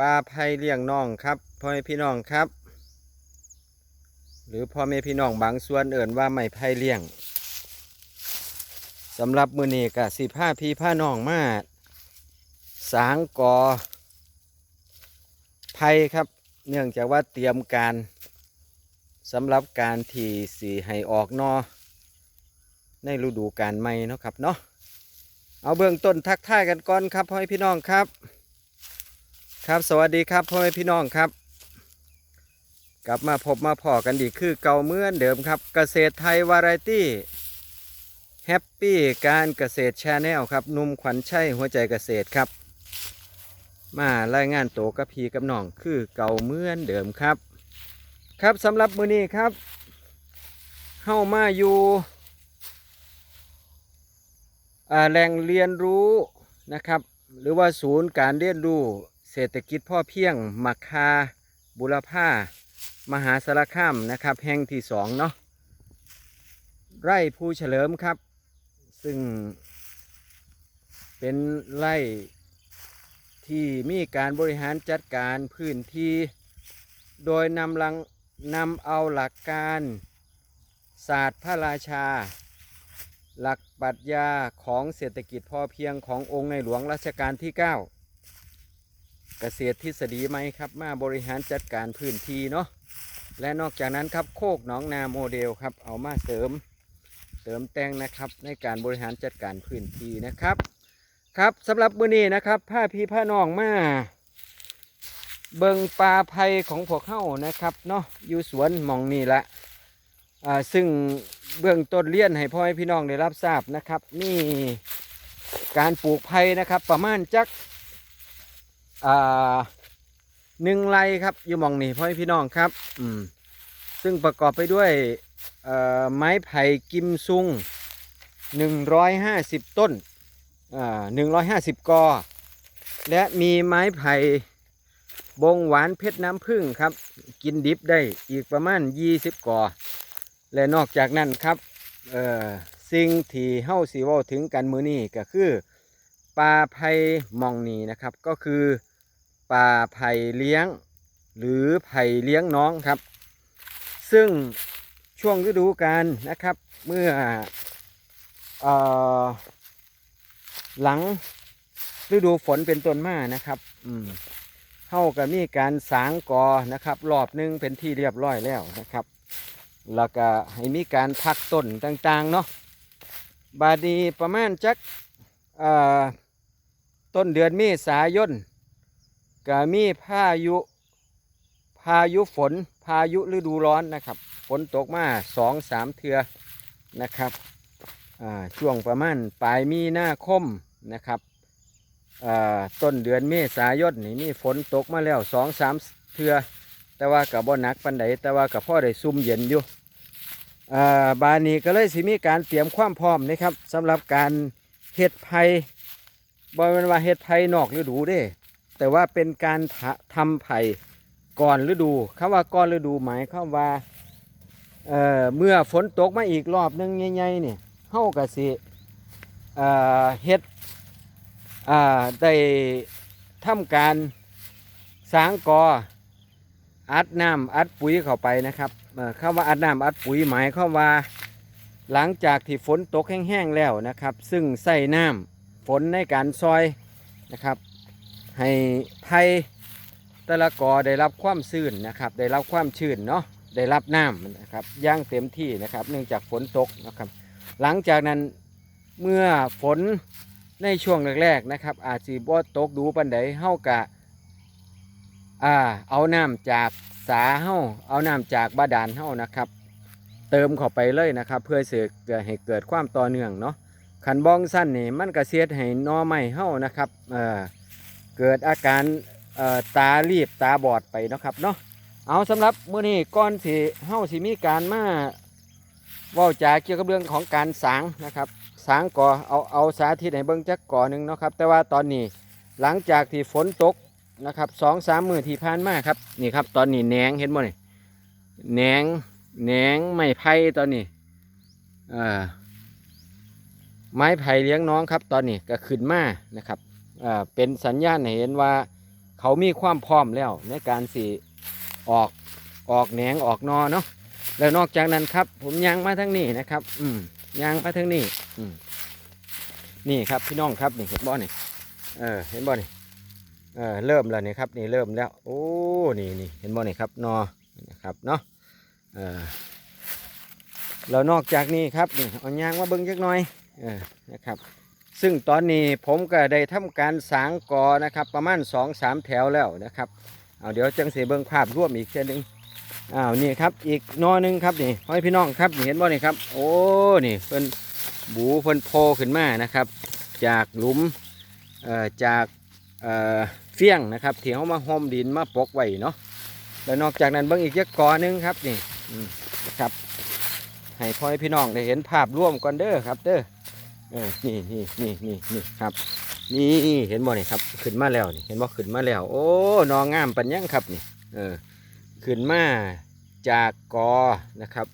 ปลาไผ่เลี้ยงน้องครับพ่อแม่พี่น้องครับ หรือพ่อแม่พี่น้องบางส่วนเอิ่นว่าไม่ไผ่เลี้ยงสำหรับมือนี้กะสิผ้าพี่ผ้าน้องมาสางกอไผ่ครับ เนื่องจากว่าเตรียมการสำหรับการที่สีให้ออกนอในฤดูกาลใหม่เนาะครับเนาะเอาเบื้องต้นทักทายกันก่อนครับพ่อแม่พี่น้องครับ ครับสวัสดีครับพ่อแม่พี่น้องครับ กลับมาพบมาพอกันดีคือเก่าเมื่อนเดิมครับ เกษตรไทยวาไรตี้แฮปปี้การเกษตรชาแนลครับนุ่มขวัญชัยหัวใจเกษตรครับ มารายงานโตกับพีกับน้องคือเก่าเมื่อนเดิมครับ ครับสำหรับมือนี้ครับเข้ามาอยู่อ่าแหล่งเรียนรู้นะครับ หรือว่าศูนย์การเรียนรู้ เศรษฐกิจพ่อเพียงมักคาบุรพามหาสารคามนะครับ แห่งที่สองเนาะไร่ภูเฉลิมครับ ซึ่ง เป็นไร่ที่มีการบริหารจัดการพื้นที่ โดยนำลังนำเอาหลักการศาสตร์พระราชา หลักปรัชญาของเศรษฐกิจพอเพียงขององค์ในหลวงรัชกาลที่ 9 เกษตรทฤษฎีไหมครับมาบริหารจัดการพื้นที่เนาะและนอกจากนั้นครับโคกหนองนาโมเดลครับ เอามาเสริมเติมแต่งนะครับ ในการบริหารจัดการพื้นที่นะครับ ครับสำหรับมื้อนี้นะครับผ้าพี่ผ้าน้องมาเบิงปลาไผ่ของพวกเข้านะครับเนาะอยู่สวนหมองนี่ละอ่าซึ่งเบื้องต้นเลี้ยนให้พ่อให้พี่น้องได้รับทราบนะครับ นี่การปลูกไผ่นะครับประมาณจัก หนึ่งไร่ครับอยู่มองนี่พ่อพี่น้องครับ อืมซึ่งประกอบไปด้วยไม้ไผ่กิมซุงหนึ่งร้อยห้าสิบต้นหนึ่งร้อยห้าสิบกอ และมีไม้ไผ่บงหวานเพชรน้ำผึ้งครับ กินดิบได้อีกประมาณ 20 กอ และนอกจากนั้นครับสิ่งที่เฮาสีว่าถึงกันมือนี้ก็คือปลาไผ่มองนีนะครับ ก็คือ ปลาไผ่เลี้ยง หรือไผ่เลี้ยงน้องครับ ซึ่งช่วงฤดูกาลนะครับเมื่ออหลังฤดูฝนเป็นต้นมานะครับอืมเฮาก็มีการสางกอนะครับ รอบหนึงเป็นที่เรียบร้อยแล้วนะครับ แล้วก็ให้มีการพักต้นต่างๆเนาะบาดีประมาณจักต้นเดือนเมษายน ก็มีพายุพายุฝนพายุฤดูร้อนนะครับฝนตกมาสองสามเทือนะครับช่วงประมาณปลายมีหน้าคมนะครับต้นเดือนเมษายนนี่มีฝนตกมาแล้วสองสามเทือแต่ว่ากับบ่หนักปันใดแต่ว่ากับพ่อได้ซุ่มเย็นอยู่บานี้ก็เลยสิมีการเตรียมความพร้อมนะครับสำหรับการเฮ็ดไผ่บ่แม่นว่าเฮ็ดไผ่นอกฤดูเด้ แต่ว่าเป็นการทะทำไผ่ก่อนฤดูคำว่าก่อนฤดูหมายควาว่าเเมื่อฝนตกมาอีกรอบนึงใหญ่ๆนี่ยเฮาก็สิเฮ็ดได้ทำการสางกออัดน้ำอัดปุ๋ยเข้าไปนะครับเอ่อคำว่าอัดน้ำอัดปุ๋ยหมายควาว่าหลังจากที่ฝนตกแห้งๆแล้วนะครับ ซึ่งใส่น้ำฝนในการซอยนะครับ ให้ไผ่แต่ละกอได้รับความชื้นนะครับ ได้รับความชื้นเนาะได้รับน้ำนะครับย่างเต็มที่นะครับ เนื่องจากฝนตกนะครับ หลังจากนั้นเมื่อฝนในช่วงแรกๆนะครับ อาจสิบ่ตกดูปันใดเฮากะอ่าเอาน้ำจากสาเฮาเอาน้ำจากบาดาลเฮานะครับ เติมเข้าไปเลยนะครับ เพื่อเสือเกิดให้เกิดความต่อเนื่องเนาะขันบองสั้นนี่มันก็เสียดให้นอไม้เฮานะครับเอ่อ เกิดอาการตารีบตาบอดไปนะครับเนาะเอาสำหรับมื้อนี้ก่อนสิเฮาสิมีการมาว้าจาเกี่ยวกับเรื่องของการสางนะครับสางก่อเอาเอาสาธิตให้เบิ่งจักก่อหนึ่งนะครับแต่ว่าตอนนี้หลังจากที่ฝนตกนะครับสองสามมือที่ผ่านมาครับนี่ครับตอนนี้แหนงเห็นบ่นี่แหนงแหนงไม้ไผ่ตอนนี้อ่าไม้ไผ่เลี้ยงน้องครับตอนนี้ก็ขึ้นมานะครับ เป็นสัญญาณเห็นว่าเขามีความพร้อมแล้วในการสิออกออกแหนงออกนอเนาะแล้วนอกจากนั้นครับ ผมยางมาทั้งนี้นะครับ อืมยางมาทั้งนี้อืมนี่ครับพี่น้องครับนี่เห็นบ่นี่เออเห็นบ่นี่เออเริ่มแล้วนี่ครับนี่เริ่มแล้ว โอ้นี่นี่เห็นบ่นี่ครับนอนะครับเนาะเออแล้วนอกจากนี้ครับนี่เอายางมาเบิ้งจักหน่อยเออนะครับ ซึ่งตอนนี้ผมก็ได้ทำการสางกอนะครับ ประมาณ2อสามแถวแล้วนะครับเอาเดี๋ยวจังสีเบิ้งภาพร่วมอีกเช่นหนึ่งอ้าวนี่ครับอีกนอหนึ่งครับนี่ให้พี่น้องครับเห็นบ่นี่ครับ โอ้นี่เพิ่นบูเพิ่นโพขึ้นมานะครับ จากหลุมเอ่อจากเอ่อเฟี้ยงนะครับที่เขามาห่มดินมาปกไว้เนาะแล้วนอกจากนั้นเบิ้งอีกจักกอหนึงครับนี่อืมนะครับให้พ่อให้พี่น้องได้เห็นภาพร่วมกันเด้อครับเด้อ ออนี่นี่นี่นี่นี่ครับ นี่เห็นบ่นี่ครับขึ้นมาแล้วนี่เห็นบ่ขึ้นมาแล้ว โอ้นองงามปัญญังครับนี่เออขึ้นมาจากกอนะครับ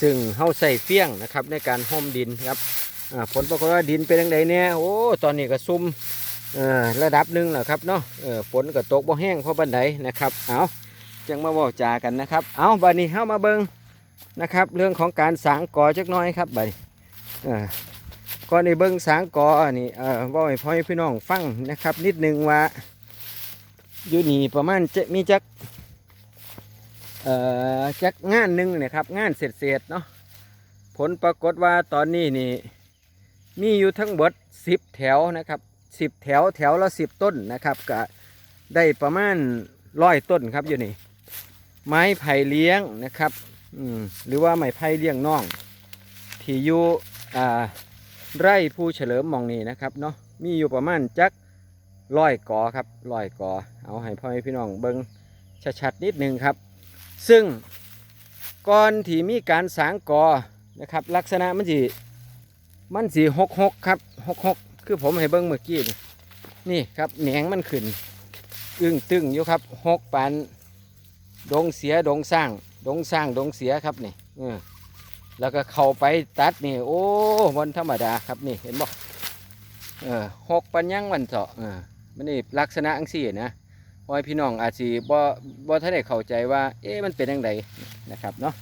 ซึ่งเฮาใส่เฟี้ยงนะครับในการห่มดินครับอ่าผลปรากฏว่าดินเป็นยังไงเนี่ยโอ้ตอนนี้ก็ซุ่มเออระดับหนึ่งแล้วครับเนาะเออฝนก็ตกบ่แห้งเพราะบันไดนะครับเอาจังมาเว่าจากันนะครับ เอาบัดนี้เฮามาเบิงนะครับ เรื่องของการสางกอจักน้อยครับบัดนี้ ก่อนในเบิ้งสางกอนี่เอ่อว่าให้พ่อให้พี่น้องฟังนะครับ นิดนึงว่าอยู่นี่ประมาณจะมีจักเอ่อจักงานหนึ่งนะครับ งานเสร็จๆเนาะผลปรากฏว่าตอนนี้นี่มีอยู่ทั้งหมดสิบแถวนะครับสิบแถวแถวละสิบต้นนะครับก็ได้ประมาณร้อยต้นครับอยู่นี่ไม้ไผ่เลี้ยงนะครับอืมหรือว่าไม้ไผ่เลี้ยงน่องที่อยู่อ่า ไร่ผู้เฉลิมมองนี้นะครับเนาะมีอยู่ประมาณจักร้อยกอครับร้อยกอ เอาให้พ่อแม่พี่น้องเบิ้งชัดๆนิดหนึ่งครับ ซึ่งก่อนที่มีการสางกอนะครับ ลักษณะมันสีมันสีหกหกครับหกหกคือผมให้เบิ้งเมื่อกี้นี่นี่ครับแหนงมันขึ้น อึ้งตึงอยู่ครับหกปันดงเสียดงสร้างดงสร้างดงเสียครับนี่ แล้วก็เข้าไปตัดนี่ โอ้วันธรรมดาครับนี่เห็นบ่เออหกปัญญังวันเถาะเออมันนี่ลักษณะอังสี่นะพอให้พี่น้องอาจสิบ่บ่ท่านได้เข้าใจว่า เอ๊ะมันเป็นยังไงนะครับเนาะ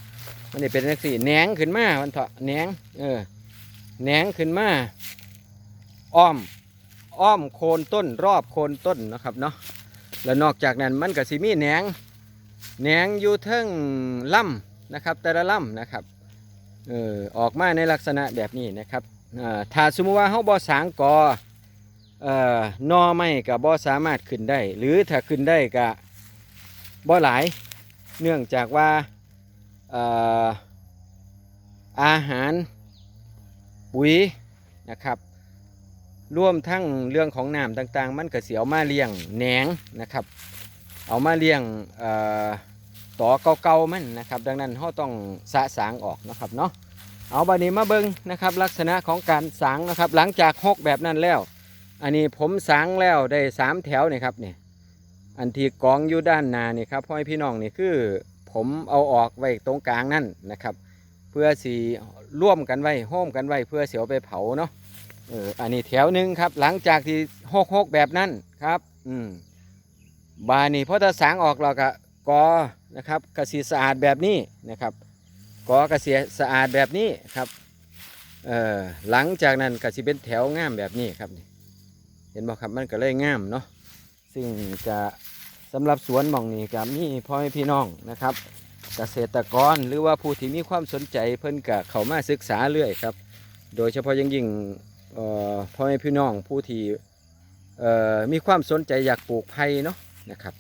มันนี่เป็นอังสี่แหนงขึ้นมาวันเถาะแหนงเออแหนงขึ้นมาอ้อมอ้อมโคนต้นรอบโคนต้นนะครับเนาะแล้วนอกจากนั้นมันก็สิมีแหนงแหนงอยู่เทิงล่ำนะครับ แต่ละล่ำนะครับ เออออกมาในลักษณะแบบนี้นะครับถ้าสมมติว่าเขาบ่สางกออนอไม่กับบ่สามารถขึ้นได้ หรือถ้าขึ้นได้ก็บ่หลาย เนื่องจากว่าอาหารปุ๋ยนะครับร่วมทั้งเรื่องของน้ำต่างๆ มันก็เสียเอามาเลี้ยงแหนงนะครับ เอามาเลี้ยงเอ่อ ต่อเก่าๆมันนะครับ ดังนั้นเราต้องสะสางออกนะครับเนาะเอาบัดนี้มาเบิ่งนะครับ ลักษณะของการสางนะครับ หลังจากหกแบบนั้นแล้ว อันนี้ผมสางแล้วได้สามแถวนี่ครับเนี่ยอันที่กองอยู่ด้านหน้านี่ครับพ่อพี่น้องนี่คือ ผมเอาออกไว้ตรงกลางนั่นนะครับ เพื่อสีร่วมกันไว้โฮมกันไว้เพื่อเสียวไปเผาเนาะเอออันนี้แถวหนึ่งครับ หลังจากที่หกหกแบบนั้นครับ อืมบานี่พอถ้าสางออกเราก็ กอนะครับกระสีสะอาดแบบนี้นะครับกอกระสีสะอาดแบบนี้ครับเอ่อหลังจากนั้นกระสีเป็นแถวงามแบบนี้ครับเห็นบ่ครับมันก็เลยงามเนาะซึ่งจะสำหรับสวนหม่องนี้กับมีพ่อแม่พี่น้องนะครับ เกษตรกรหรือว่าผู้ที่มีความสนใจเพิ่นกะเขามาศึกษาเรื่อยครับ โดยเฉพาะยิ่งยิ่งพ่อแม่พี่น้องผู้ที่เอ่อมีความสนใจอยากปลูกไผ่เนาะนะครับ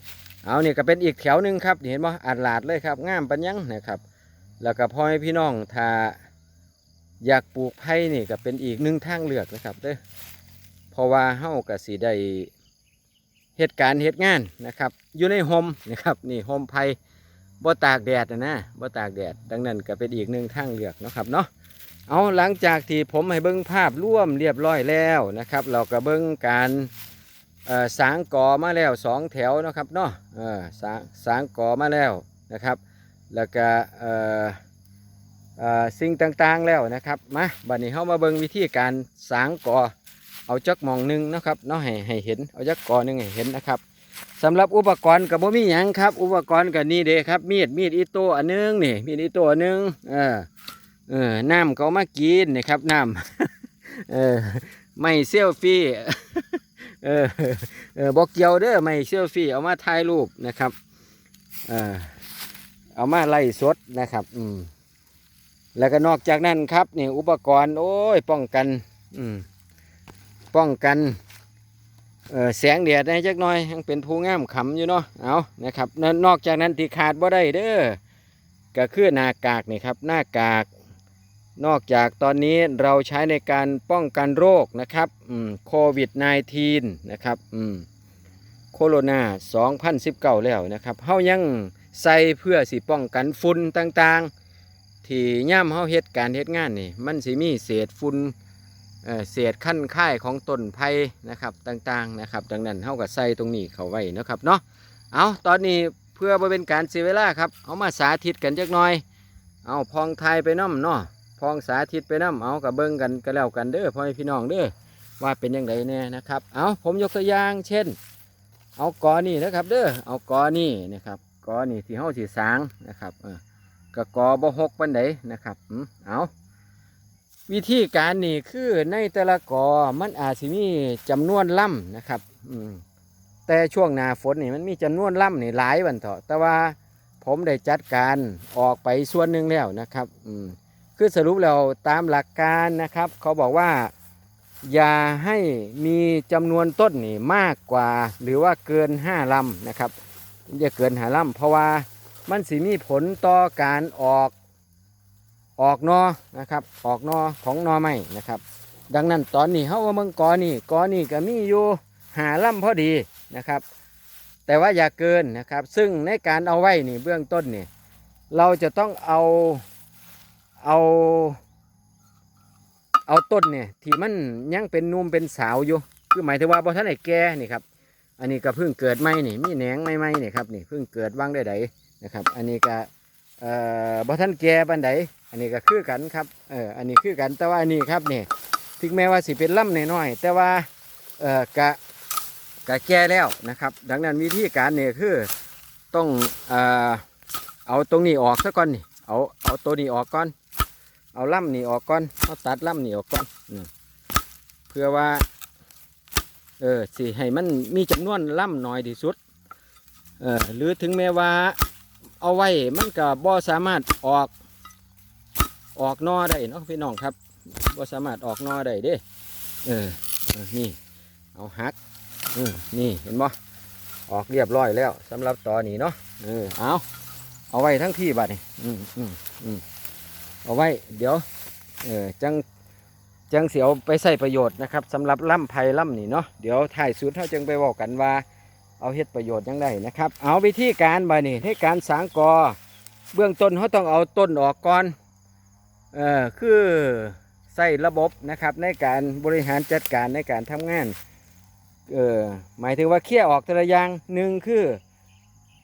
เอาเนี่ยก็เป็นอีกแถวหนึ่งครับเห็นบ่อาดหลาดเลยครับงามปัญญังนะครับ แล้วก็พ่อให้พี่น้องถ้าอยากปลูกไผ่นี่ก็เป็นอีกหนึ่งทางเลือกนะครับเด้อเพราะว่าเฮาก็สิได้เหตุการณ์เหตุงานนะครับ อยู่ในโฮมนะครับนี่โฮมไผ่บ่ตากแดดนะนะบ่ตากแดด ดังนั้นก็เป็นอีกหนึ่งทางเลือกนะครับเนาะเอาหลังจากที่ผมให้เบิ่งภาพร่วมเรียบร้อยแล้วนะครับ เราก็เบิ่งการ สางก่อมาแล้วสองแถวนะครับเนาะเออสางสางก่อมาแล้วนะครับ แล้วก็สิ่งต่างๆแล้วนะครับมาบัดนี้เข้ามาเบิ่งวิธีการสางก่อเอาจักมองหนึ่งนะครับเนาะให้ให้เห็นเอาจักก่อหนึงให้เห็นนะครับสำหรับอุปกรณ์กับบ่มีหยังครับ อุปกรณ์กับนี่เด้ครับมีดมีดอิโต้อันหนึงนี่มีดอิโต้อันหนึงเออเออน้ำเขามากินนี่ครับน้ำเออไม่เซลฟี่ เออเออบอกเกี่ยวเด้อไม่เซลฟี่ เอามาถ่ายรูปนะครับ เออเอามาไล่สดนะครับ อืมแล้วก็นอกจากนั้นครับนี่อุปกรณ์โอ้ยป้องกัน อืมป้องกันเออแสงแดดในจักหน่อยยังเป็นผู้งามขำอยู่เนาะเอานะครับนนอกจากนั้นที่ขาดบ่ได้เด้อก็คือหน้ากากนี่ครับหน้ากาก นอกจากตอนนี้เราใช้ในการป้องกันโรคนะครับโควิด -19 นะครับโคโรนา2019 แล้วนะครับเฮายังใส่เพื่อสิป้องกันฝุ่นต่างๆ ที่ย่ำเฮาเฮ็ดการเฮ็ดงานนี่มันสิมีเศษฝุ่นเศษขั้นค่ายของต้นไผ่นะครับต่างๆนะครับ ดังนั้นเฮาก็ใส่ตรงนี้เข้าไว้นะครับเนาะเอาตอนนี้เพื่อบ่เป็นการเสียเวลาครับเอามาสาธิตกันจักหน่อย เอาพองไทยไปน้ำเนาะ พองสาธิตไปน้ำเอากับเบิ้งกันก็แล้วกันเด้อพ่อม่พี่น้องเด้อว่าเป็นยังไงแน่นะครับ เอาผมยกตัวอย่างเช่น เอากอนี่นะครับ เด้อเอากอนี่นะครับกอนี่ที่เฮาสิสางนะครับเออก็กอบหกปานใดนะครับอืมเอาวิธีการนี่คือในแต่ละกอมันอาจสิมีจำนวนล่ำนะครับอืมแต่ช่วงหน้าฝนนี่มันมีจำนวนล่ำนี่หลายวันเถอะแต่ว่าผมได้จัดการออกไปส่วนหนึ่งแล้วนะครับ อืม คือสรุปแล้วตามหลักการนะครับ เขาบอกว่า อย่าให้มีจำนวนต้นนี่มากกว่า หรือว่าเกินห้าลำนะครับอย่าเกินหาลำเพราะว่ามันสิมีผลต่อการออกออกนอนะครับ ออกนอของนอไม้นะครับ ดังนั้นตอนนี้เขาว่าเมืองกอนี่กอนี่ก็มีอยู่หาล่ำพอดีนะครับ แต่ว่าอย่าเกินนะครับ ซึ่งในการเอาไว้นี่เบื้องต้นนี่เราจะต้องเอา เอา เอาต้นเนี่ยที่มันยังเป็นนุ่มเป็นสาวอยู่ คือหมายถึงว่าบ่ท่านไหนแก่นี่ครับ อันนี้ก็เพิ่งเกิดใหม่นี่มีแหนงใหม่ๆนี่ครับนี่เพิ่งเกิดว่างได้ไดนะครับ อันนี้ก็เอ่อบ่ท่านแก่บันไดอันนี้ก็คือกันครับเอออันนี้คือกันแต่ว่าอันนี้ครับนี่ถึงแม้ว่าสิเป็นล่ำน้อยๆแต่ว่าเอ่อกะกะแก่แล้วนะครับ ดังนั้นวิธีการเนี่ยคือต้องเอ่อเอาตรงนี้ออกซะก่อนนี่เอาเอาตัวนี้ออกก่อน เอาล่ำนี่ออกก่อนเอาตัดล่ำนี่ออกก่อนเพื่อว่า เออสิให้มันมีจำนวนล่ำน้อยที่สุดเออหรือถึงแม้ว่า เอาไว้มันก็บ่สามารถออกออกนอได้เนาะพี่น้องครับว่สามารถออกนอได้เด้เออเออนี่เอาหักเออนี่เห็นบ่ออกเรียบร้อยแล้วสำหรับตอนนี้เนาะเออเอาเอาไว้ทั้งที่บัดนี่อืมอืมอืม เอาไว้ เดี๋ยวเออจังจังเสียวไปใส่ประโยชน์นะครับสำหรับล่ำไผ่ล่ำนี่เนาะเดี๋ยวถ่ายสุดเท่าจึงไปบอกกันว่า เอาเฮ็ดประโยชน์ยังได้นะครับ เอาวิธีการบัดนี่ให้การสางกอเบื้องต้นเขาต้องเอาต้นออกก่อนเออคือใส่ระบบนะครับในการบริหารจัดการในการทำงานเออหมายถึงว่าเคี่ยออกแต่ละอย่างหนึ่งคือ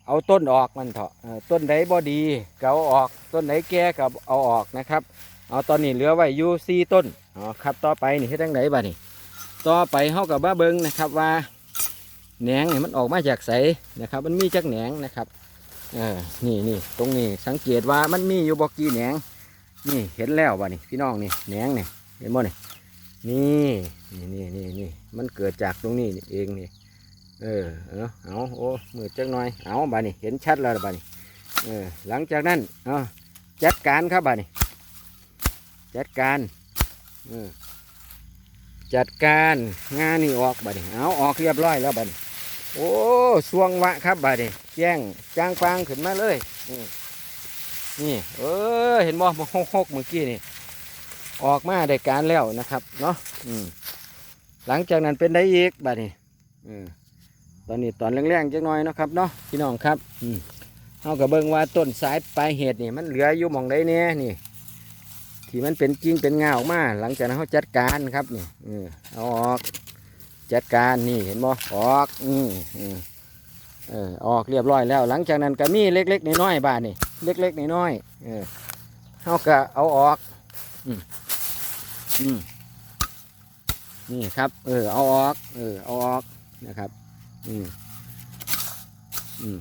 เอาต้นออกมันเถอะต้นไหนบอดีก็เอาออกต้นไหนแก่ก็เอาออกนะครับ เอาตอนนี้เหลือไว้อยู่สี่ต้นอ๋อครับต่อไปนี่ให้ทั้งไหนบ้านี่ต่อไปเขากับบ้าเบิงนะครับว่าแหนงนี่มันออกมาจากไสนะครับ มันมีจากแหนงนะครับเออนี่นี่ตรงนี้สังเกตว่ามันมีอยู่บอกกี่แหนงนี่เห็นแล้วบ่นี่พี่น้องนี่แหนงนี่เห็นบ่นี่นี่นี่นี่นี่นี่มันเกิดจากตรงนี้เองนี่ เออเอาเอาโอ้มือจักหน่อยเอาบ่นี่เห็นชัดแล้วบ่นี่เออหลังจากนั้นเอาจัดการครับบ่นี่จัดการเออจัดการงานนี่ออกบ่นี่เอาออกเรียบร้อยแล้วบ่นี่โอ้สวงวะครับบ่นี่แจ้งจางปางขึ้นมาเลยนี่เออเห็นบ่มาหกหกเมื่อกี้นี่ออกมาได้การแล้วนะครับเนาะอืมหลังจากนั้นเป็นได้อีกบัดนี้อืม ตอนนี้ตอนแรงๆจักหน่อยนะครับเนาะพี่น้องครับอืมเอากับเบิ่งว่าต้นสายปลายเหตุนี่มันเหลืออยู่หมองใดเนี่ยนี่ ที่มันเป็นกิ่งเป็นเงาออกมา หลังจากนั้นเขาจัดการครับนี่เอออาออกจัดการนี่เห็นบ่ออกอืมอืมเออออกเรียบร้อยแล้ว หลังจากนั้นก็มีเล็กๆน้อยๆบ้านนี่เล็กๆน้อยๆเออเขาก็เอาออกอืมอืมนี่ครับ เออเอาออก เออเอาออกนะครับ อืมอืม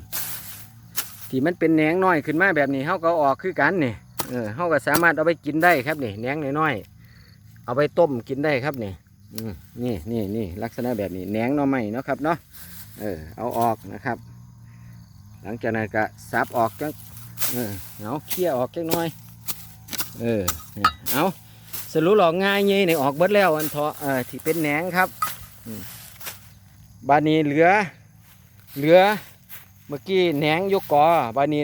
ที่มันเป็นแหนงน้อยขึ้นมาแบบนี้เฮาก็ออกคือกันนี่เออเฮาก็สามารถเอาไปกินได้ครับนี่แหนงน้อยๆเอาไปต้มกินได้ครับนี่นี่นี่นี่ลักษณะแบบนี้แหนงน่อไม้เนาะครับเนาะเออเอาออกนะครับ หลังจากนั้นก็สับออกจังเออเอาเคี่ยออกจังน้อยเออเนี่ยเอาสรุปหลอกง่ายเงี้ยนี่ออกเบิดแล้วอันเถาะเออที่เป็นแหนงครับอืม บานี้เหลือ เหลือ เมื่อกี้แหนงยู่กอบานี้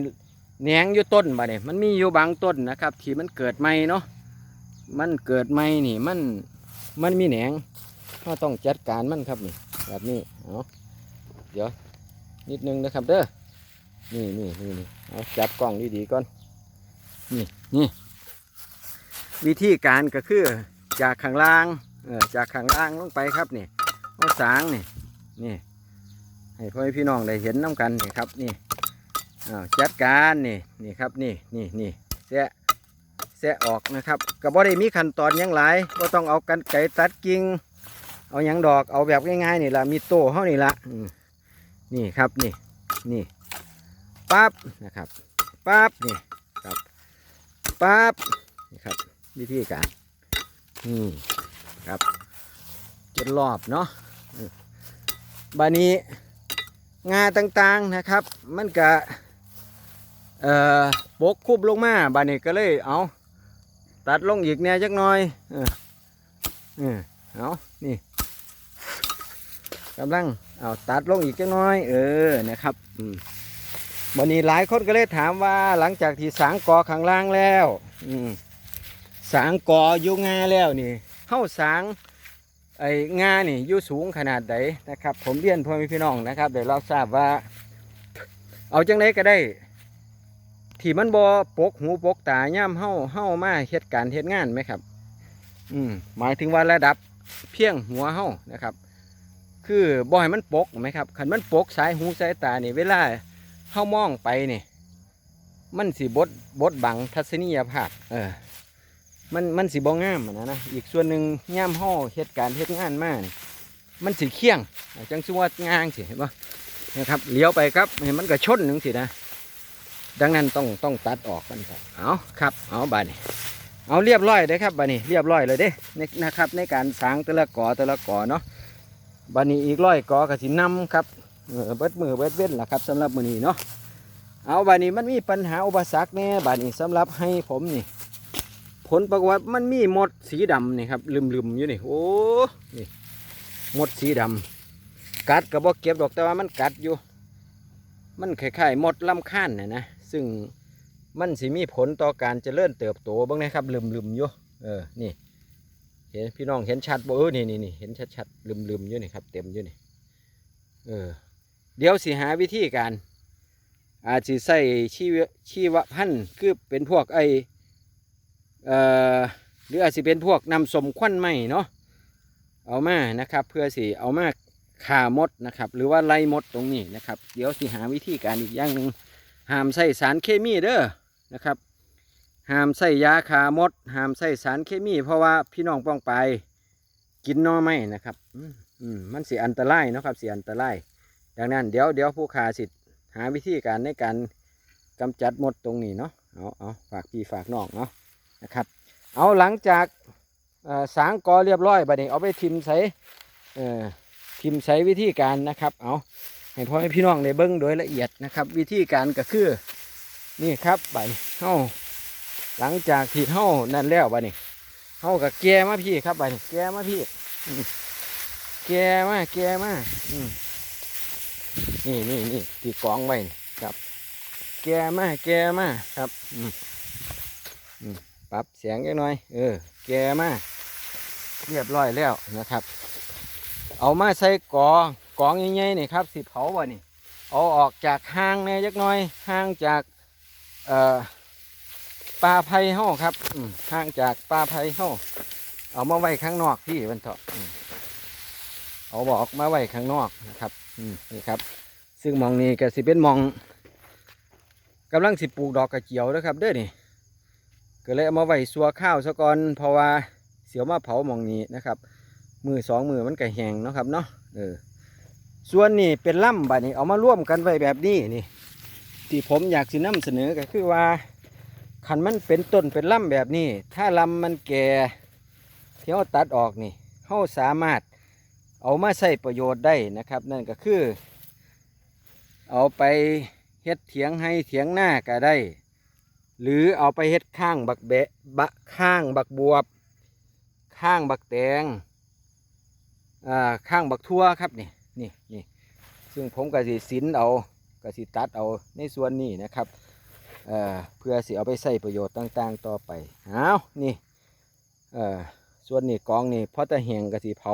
แหนงอยู่ต้นบานี้มันมีอยู่บางต้นนะครับ ที่มันเกิดใหม่เนาะมันเกิดใหม่นี่มันมันมีแหนงเราต้องจัดการมันครับนี่แบบนี้เอาเดี๋ยวนิดนึงนะครับเด้อนี่นี่นี่นี่เอาจับกล้องดีๆก่อนนี่นี่วิธีการก็คือจากข้างล่างเออจากข้างล่างลงไปครับนี่เอาสางนี่ นี่ ให้พ่อพี่น้องได้เห็นน้ำกันนี่ครับนี่อ้าวจัดการนี่นี่ครับนี่นี่นี่แสะแสะออกนะครับก็บ่ได้มีขั้นตอนยังหลายก็ต้องเอากันไก่ตัดกิ่งเอายังดอกเอาแบบง่ายๆนี่ละมีโต้เท่านี่ละนี่ครับนี่นี่ปั๊บนะครับปั๊บนี่ครับปั๊บนี่ครับวิธีการนี่ครับจนรอบเนาะ บานี้งาต่างๆนะครับ มันก็เอ่อปกคุบลงมาบานี้ก็เลยเอาตัดลงอีกแน่จักหน่อยเออเออเอานี่กำลังเอาตัดลงอีกจักหน่อย เออนะครับอืมวันนี้หลายคนก็เลยถามว่าหลังจากที่สางกอข้างล่างแล้ว อืมสางกออยู่งาแล้วนี่เข้าสาง ไอ้งานี่อยู่สูงขนาดไหนนะครับ ผมเรียนพ่อแม่พี่น้องนะครับเดี๋ยวเราทราบว่า เอาจังไดก็ได้ ที่มันบอปกหูปกตาย่ำเฮาเฮามาเฮ็ดการณ์เฮ็ดงานไหมครับ อืมหมายถึงว่าระดับเพียงหัวเฮานะครับ คือบ่ให้มันปกไหมครับขันมันปกสายหูสายตานี่เวลาเฮามองไปนี่ มันสิบดบดบังทัศนียภาพ เออ มันมันสีบ่งงามอะนะนะอีกส่วนหนึ่งย่ามห่อเหตุการณ์เหตุงานมานี่มันสีเคียงจังสิว่างางสิเห็นปะนะครับเลี้ยวไปครับเห็นมันก็ชนหนึ่งสินะ ดังนั้นต้องต้องตัดออกกันครับเอาครับเอาบานี้เอาเรียบร้อยเลยครับบานี้เรียบร้อยเลยเด้นะครับ ในการสางแต่ละก่อแต่ละก่อเนาะบานี้อีกร้อยก่อก็สินำครับเบิดมือเบิดเว้นล่ะครับสำหรับมือนี้เนาะเอาบานี้มันมีปัญหาอุปสรรคแน่บานี้สำหรับให้ผมนี่ ผลปรากฏว่ามันมีหมดสีดำนี่ครับลืมๆอยู่นี่โอ้นี่หมดสีดำกัดกระบอกเก็บดอกแต่ว่ามันกัดอยู่ มันคล้ายๆหมดลำค้านนะนะซึ่งมันสิมีผลต่อการเจริญเติบโตบ้างนะครับลืมๆอยู่เออนี่เห็นพี่น้องเห็นชัดบ่เออนี่นี่นี่เห็นชัดๆลืมๆอยู่นี่ครับ เต็มอยู่นี่เออเดี๋ยวสิหาวิธีการอาจสิใส่ชีวชีวพันธุ์คือเป็นพวกไอ เอ่อหรืออาจจะเป็นพวกนำสมควันไหมเนาะเอามานะครับ เพื่อสิเอามาฆ่ามดนะครับ หรือว่าไล่มดตรงนี้นะครับ เดี๋ยวสิหาวิธีการอีกอย่างหนึ่งห้ามใส่สารเคมีเด้อนะครับห้ามใส่ยาฆ่ามดห้ามใส่สารเคมี เพราะว่าพี่น้องป้องไปกินหนอไม่นะครับอืมมันเสิอันตรายนะครับเสิอันตรายดังนั้นเดี๋ยวเดี๋ยวผู้ขาสิหาวิธีการในการกำจัดมดตรงนี้เนาะเอาเอาฝากพี่ฝากน้องเนาะ นะครับ เอาหลังจากสางกอเรียบร้อยบัดนี้เอาไปทิมใส่ทิมใส่วิธีการนะครับ เอาให้พ่อให้พี่น้องได้เบิ้งโดยละเอียดนะครับ วิธีการก็คือนี่ครับบัดนี้เฮาหลังจากที่เฮานั่นแล้วบัดนี้เฮากับแกมาพี่ครับบัดนี้แกมาพี่แกมาแกมาอืนี่นี่นี่ที่กองไว้นี่ครับ แกมาแกมาครับอืม ปรับเสียงจักหน่อย เออ แกมาเรียบร้อยแล้วนะครับ เอามาใส่กอกองใหญ่ๆนี่ครับสิเผาบ่นี่ เอาออกจากห้างแน่จักน่อยห่างจากเอ่อปลาไผ่เฮาครับห่างจากปลาไผ่เฮาเอามาไว้ข้างนอกพี่มันเถอะเอาบอกมาไว้ข้างนอกนะครับอืมนี่ครับ ซึ่งมองนี้ก็สิเป็นมองกำลังสิปลูกดอกกระเจียวนะครับเด้อนี่ ก็เลยเอามาไว้สัวข้าวซะก่อนเพราะว่าเสียวมาเผาหมองนี้นะครับ มือสองมือมันก็แห้งเนาะครับเนาะเออส่วนนี้เป็นล่ำบัดนี้เอามาร่วมกันไว้แบบนี้นี่ ที่ผมอยากสินำเสนอก็คือว่าคันมันเป็นต้นเป็นล่ำแบบนี้ ถ้าลำมันแก่ที่เราตัดออกนี่เราสามารถเอามาใช้ประโยชน์ได้นะครับ นั่นก็คือ เอาไปเฮ็ดเถียงให้เถียงหน้าก็ได้ หรือเอาไปเฮ็ดข้างบักเบะบะข้างบักบวบ ข้างบักแตงอ่าข้างบักทั่วครับนี่นี่นี่ซึ่งผมก็สิสินเอาก็สิตัดเอาในส่วนนี้นะครับเอ่อเพื่อสิเอาไปใช้ประโยชน์ต่างๆ ต่อไปเอานี่เอ่อส่วนนี้กองนี่พอตะแหงก็สิเผา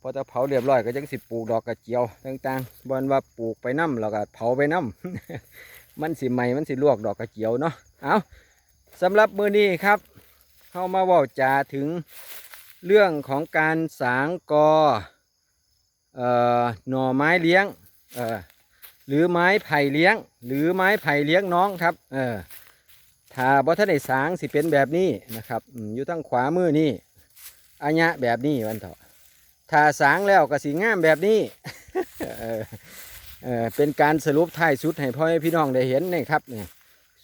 พอตะเผาเรียบร้อยก็จังสิปลูกดอกกระเจียวต่างๆบอนว่าปลูกไปน้ำแล้วก็เผาไปน้ำ มันสิไหมมันสิลวกดอกกระเจียวเนาะเอาสำหรับมือนี้ครับเข้ามาว่าจาถึงเรื่องของการสางกอหน่อไม้เลี้ยงหรือไม้ไผ่เลี้ยง หรือไม้ไผ่เลี้ยงน้องครับเออถ้าบ่ทันได้สางสิเป็นแบบนี้นะครับอยู่ทางขวามือนี่อัญญะแบบนี้วันเถอะถ้าสางแล้วก็สีงามแบบนี้ เออเอเป็นการสรุปท้ายสุดให้พ่อแม่พี่น้องได้เห็นนี่ครับนี่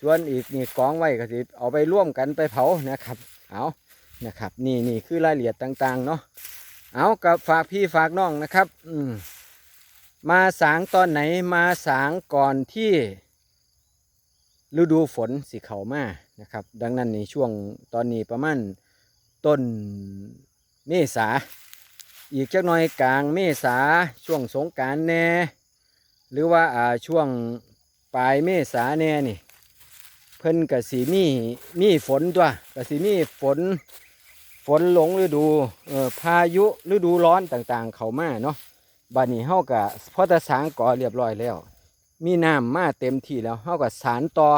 ส่วนอีกนี่กองไว้ก็สิเอาไปร่วมกันไปเผานะครับเอานะครับนี่นี่คือรายละเอียดต่างๆเนาะเอากับฝากพี่ฝากน้องนะครับอืมมาสางตอนไหนมาสางก่อนที่ฤดูฝนสิเขามานะครับ ดังนั้นในช่วงตอนนี้ประมาณต้นเมษา อีกจักหน่อยกลางเมษาช่วงสงการแน่ หรือว่าอ่าช่วงปลายเมษาแน่นี่ เพิ่นกสีมีมีฝนตัวกสีมีฝนฝนหลงฤดูเอ่อพายุฤดูร้อนต่างๆ เขามาเนาะบัดนี้เฮากะพอแตะสางก่อเรียบร้อยแล้ว มีน้ำมาเต็มที่แล้วเฮาก็สารต่อ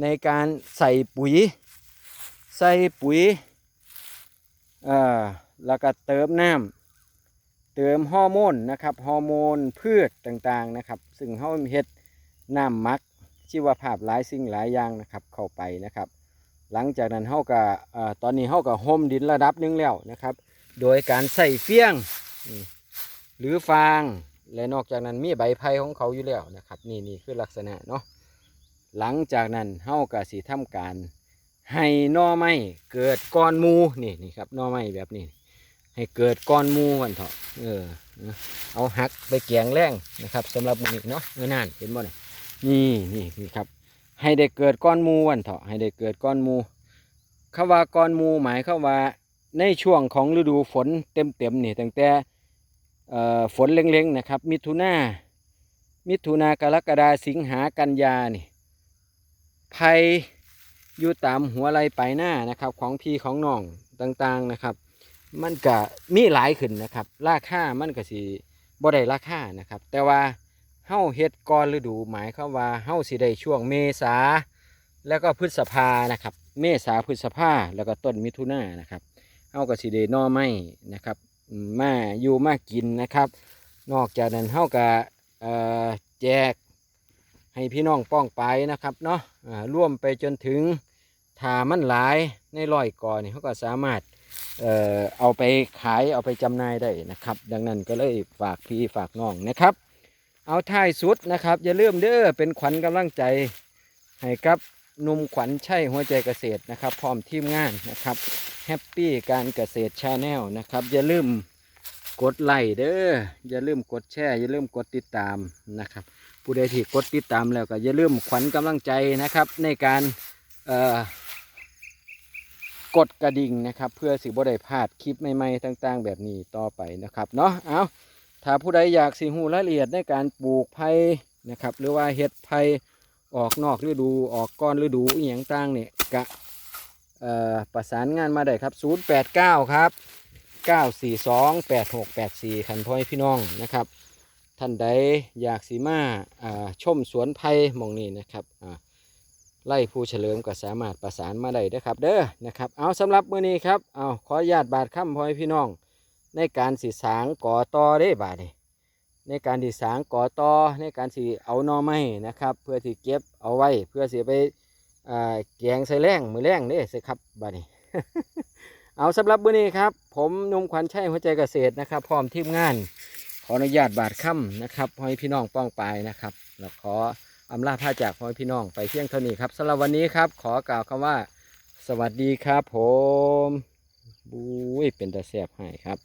ในการใส่ปุ๋ย ใส่ปุ๋ยเอ่อแล้วก็เติมน้ำ เติมฮอร์โมนนะครับฮอร์โมนพืชต่างๆนะครับ ซึ่งเฮาเฮ็ดน้ำมักชีวภาพหลายสิ่งหลายอย่างนะครับเข้าไปนะครับ หลังจากนั้นเฮาก็ตอนนี้เฮาก็ห่มดินระดับหนึงแล้วนะครับ โดยการใส่เฟี้ยงหรือฟางและนอกจากนั้นมีใบไผ่ของเขาอยู่แล้วนะครับ นี่นี่คือลักษณะเนาะหลังจากนั้นเฮาก็สิทำการให้น่อไม้เกิดก้อนมูนี่นี่ครับน่อไม้แบบนี้ ให้เกิดก้อนมูวันเถอะเออ เอาหักไปแกงแรงนะครับสำหรับมื้อนี้เนาะเออนั่นเห็นบ่เนี่ยนี่นี่นี่ครับ ให้ได้เกิดก้อนมูวันเถาะให้ได้เกิดก้อนมูคำว่าก้อนมูหมายเข้าว่าในช่วงของฤดูฝนเต็มเต็มนี่ตั้งแต่เอ่อฝนเล็งๆนะครับ มิถุนามิถุนากรกฎาสิงหากันยานี่ภัยอยู่ตามหัวไหลไปหน้านะครับ ของพี่ของน้องต่างๆนะครับ มันก็มีหลายขึ้นนะครับราคามันก็สิบ่ได้ราคานะครับ แต่ว่าเฮาเฮ็ดก่อนฤดูหมายความว่าเฮาสิได้ช่วงเมษาแล้วก็พฤษภานะครับ เมษาพฤษภาแล้วก็ต้นมิถุนายนนะครับเฮาก็สิได้นอไม้นะครับมาอยู่มากินนะครับ นอกจากนั้นเฮาก็แจกให้พี่น้องป้องไปนะครับเนาะร่วมไปจนถึงถามันหลายในร้อยก่อนนี่เขาก็สามารถ เออเอาไปขายเอาไปจำหน่ายได้นะครับ ดังนั้นก็เลยฝากพี่ฝากน้องนะครับ เอาท้ายสุดนะครับ อย่าลืมเด้อเป็นขวัญกำลังใจให้กับหนุ่มขวัญใช่หัวใจเกษตรนะครับ พร้อมทีมงานนะครับแฮปปี้การเกษตรชาแนลนะครับ อย่าลืมกดไลค์เด้ออย่าลืมกดแชร์อย่าลืมกดติดตามนะครับ ผู้ใดที่กดติดตามแล้วก็อย่าลืมขวัญกำลังใจนะครับในการเอ่อ กดกระดิ่งนะครับ เพื่อสิบ่ได้พลาดคลิปใหม่ๆต่างๆ แบบนี้ต่อไปนะครับเนาะเอาถ้าผู้ใดอยากสิหูรายละเอียดในการปลูกไผ่นะครับ หรือว่าเห็ดไผ่ออกนอกฤดูออกก้อนฤดูอหย่างต่างเนี่ยกะประสานงานมาได้ครับ 089 ครับ 942 8684 คันพ่อให้พี่น้องนะครับ ท่านใดอยากสีมาชมสวนไผ่มองนี้นะครับอ่า ไล่ผู้เฉลิมก็สามารถประสานมาได้เด้ครับ เด้อนะครับ เอาสำหรับมื้อนี้ครับเอาขออนุญาตบาดค่ำพ่อให้พี่น้อง ในการสีสางก่อต่อได้บาดนี่ในการสีสางก่อต่อในการสีเอาหนอไม้นะครับ เพื่อที่เก็บเอาไว้เพื่อสีไปอ่าแกงใส่แรงมือแรงเด้สิครับบาดนี้เอาสำหรับมื้อนี้ครับ ผมนุ่มขวัญชัยหัวใจเกษตรนะครับ พร้อมทีมงาน ขออนุญาตบาดค่ำนะครับพ่อให้พี่น้องป้องไปนะครับแล้วขอ อำลาพาจากพ่อพี่น้องไปเที่ยงเท่านี้ครับสำหรับวันนี้ครับ ขอกล่าวคำว่า สวัสดีครับผมบุ้ยเป็นตาแสบให้ครับ